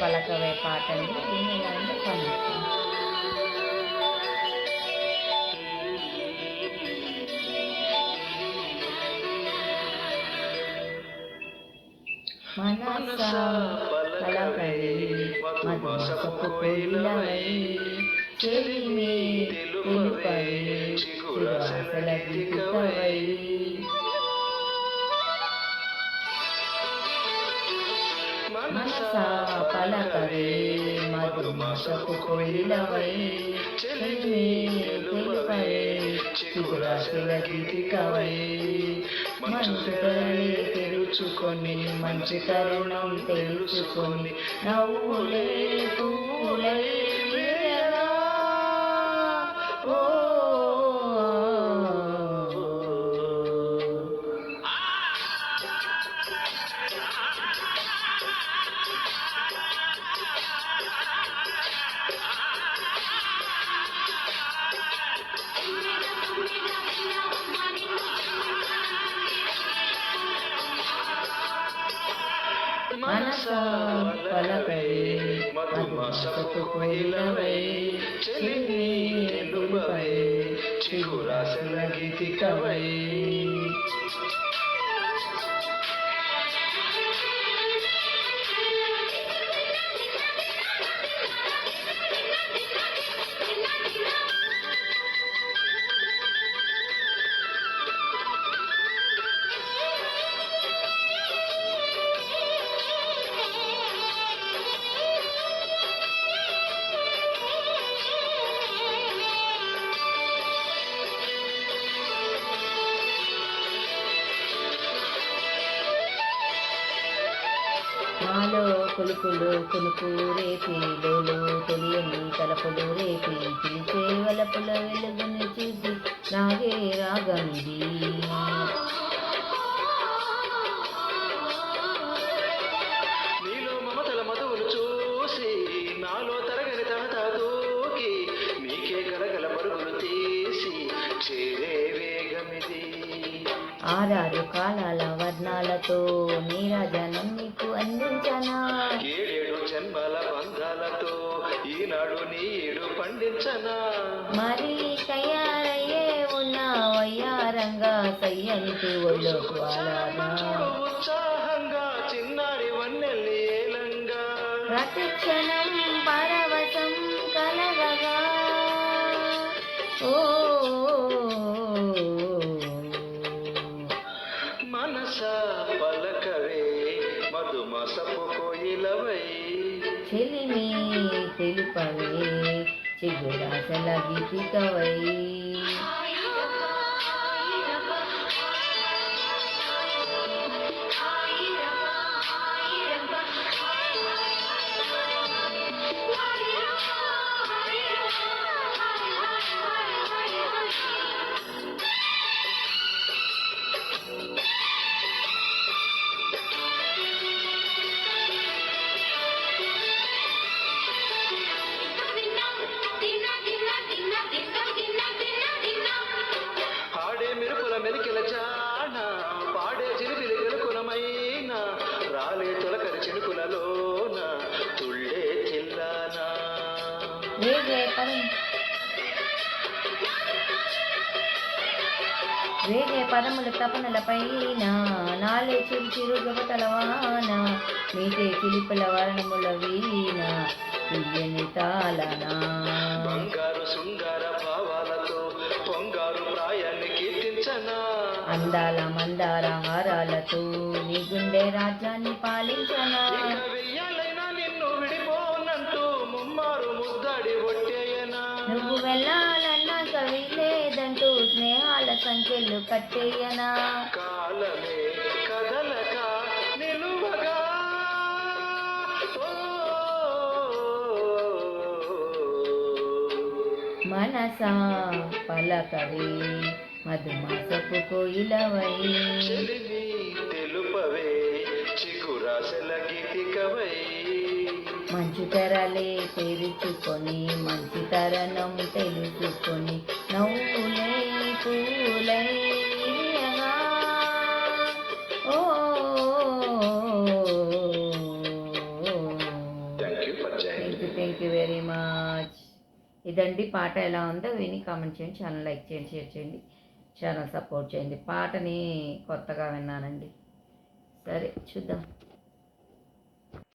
పలకవే పాట అండి దీని ఎలా ఉందో కామెంట్ చేయండి. మనస పలకవే మధుమసపు కోయిలవై చెలిమి తెలుపవే చిగురాసల గీతికవై మనస పలకవే మధుమసపు కోయిలవై చెలిమి తెలుపవే చిగురాసల గీతికవై. మంచు తెరుచుకొని మంచి తరుణం తెలుసుకొని నవ్వులే పూలే పలకై మధుమసపు కోయిలవై చెలిమి తెలుపై గీతికవై మాలో కొలుకులు కొనుకు రేపి తెలియని తలపులు రేపి పిలిచే వలపుల వెలుగుని చూసి నాగే రాగంది ఆరారు కాలాల వర్ణాలతో నీరాజనం నీకు అందించనా. ఏడేడు జన్మల బంధాలతో ఈనాడు నీడు పండించనా. మరి తయారయ్యే ఉన్న వయ్యారంగా చూడు అలాగా ఉత్సాహంగా చిన్నారి వన్నెల్లి ఏలంగా. ప్రతిక్షణం మధుమసపు కోయిలవై చెలిమి తెలుపవే చిగురాసల గీతికవై ఆడే వేగే పదం వేగే పదముల తపనల పైన నాలే చిరు చిరు గబతల వాన మీటే చిలిపల వర్ణముల వీణ తీయని తాళనా. బంగారు శృంగార భావాలతో పొంగారు ప్రాయాన్ని కీర్తించనా? అందాల మందార హారాలతో నీ గుండె రాజ్యాన్ని పాలించనా? నువ్వు వెళ్ళాలన్నా కవి లేదంటూ స్నేహాల సంఖ్యలు కట్టేయనా? మనసా పలకవే మధుమాసపు కోయిలవై. తెలుపవే చిగురాశల గీతికవై. మంచు తెరలే తెరుచుకొని మంచి తరణం తెలుసుకొని నవ్వులే పూలై విరియగా. ఓ. వెరీ మచ్ ఇదండి పాట ఎలా ఉందో విని కామెంట్ చేయండి ఛానల్ లైక్ చేయండి షేర్ చేయండి ఛానల్ సపోర్ట్ చేయండి. పాటని కొత్తగా విన్నానండి. సరే చూద్దాం.